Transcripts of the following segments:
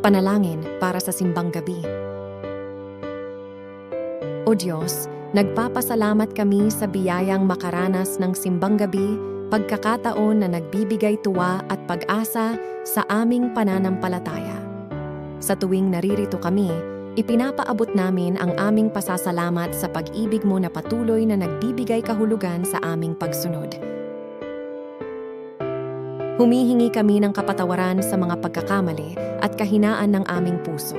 Panalangin para sa simbang gabi. O Diyos, nagpapasalamat kami sa biyayang makaranas ng simbang gabi, pagkakataon na nagbibigay tuwa at pag-asa sa aming pananampalataya. Sa tuwing naririto kami, ipinapaabot namin ang aming pasasalamat sa pag-ibig mo na patuloy na nagbibigay kahulugan sa aming pagsunod. Humihingi kami ng kapatawaran sa mga pagkakamali at kahinaan ng aming puso.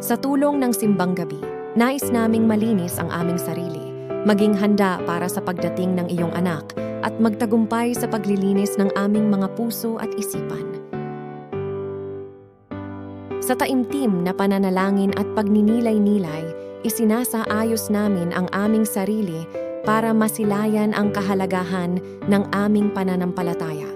Sa tulong ng simbang gabi, nais naming malinis ang aming sarili, maging handa para sa pagdating ng iyong anak at magtagumpay sa paglilinis ng aming mga puso at isipan. Sa taimtim na pananalangin at pagninilay-nilay, isinasaayos namin ang aming sarili para masilayan ang kahalagahan ng aming pananampalataya.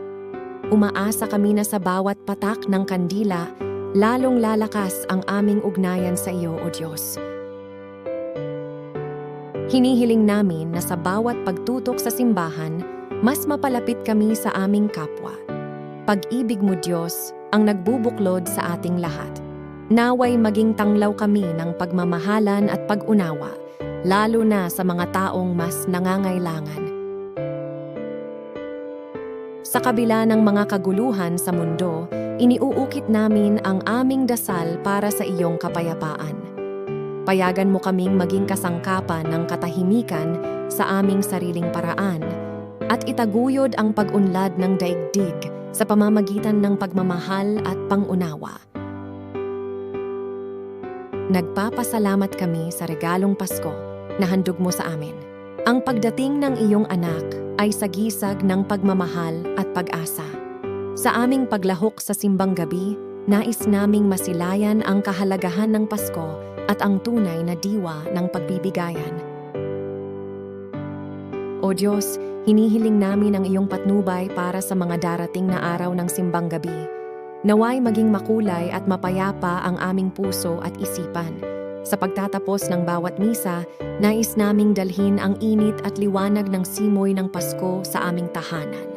Umaasa kami na sa bawat patak ng kandila, lalong lalakas ang aming ugnayan sa iyo, O Diyos. Hinihiling namin na sa bawat pagtutok sa simbahan, mas mapalapit kami sa aming kapwa. Pag-ibig mo, Diyos, ang nagbubuklod sa ating lahat. Naway maging tanglaw kami ng pagmamahalan at pag-unawa, lalo na sa mga taong mas nangangailangan. Sa kabila ng mga kaguluhan sa mundo, iniuukit namin ang aming dasal para sa iyong kapayapaan. Payagan mo kaming maging kasangkapan ng katahimikan sa aming sariling paraan at itaguyod ang pag-unlad ng daigdig sa pamamagitan ng pagmamahal at pangunawa. Nagpapasalamat kami sa regalong Pasko na handog mo sa amin. Ang pagdating ng iyong anak ay sagisag ng pagmamahal at pag-asa. Sa aming paglahok sa simbang gabi, nais naming masilayan ang kahalagahan ng Pasko at ang tunay na diwa ng pagbibigayan. O Diyos, hinihiling namin ang iyong patnubay para sa mga darating na araw ng simbang gabi. Naway maging makulay at mapayapa ang aming puso at isipan. Sa pagtatapos ng bawat misa, nais naming dalhin ang init at liwanag ng simoy ng Pasko sa aming tahanan.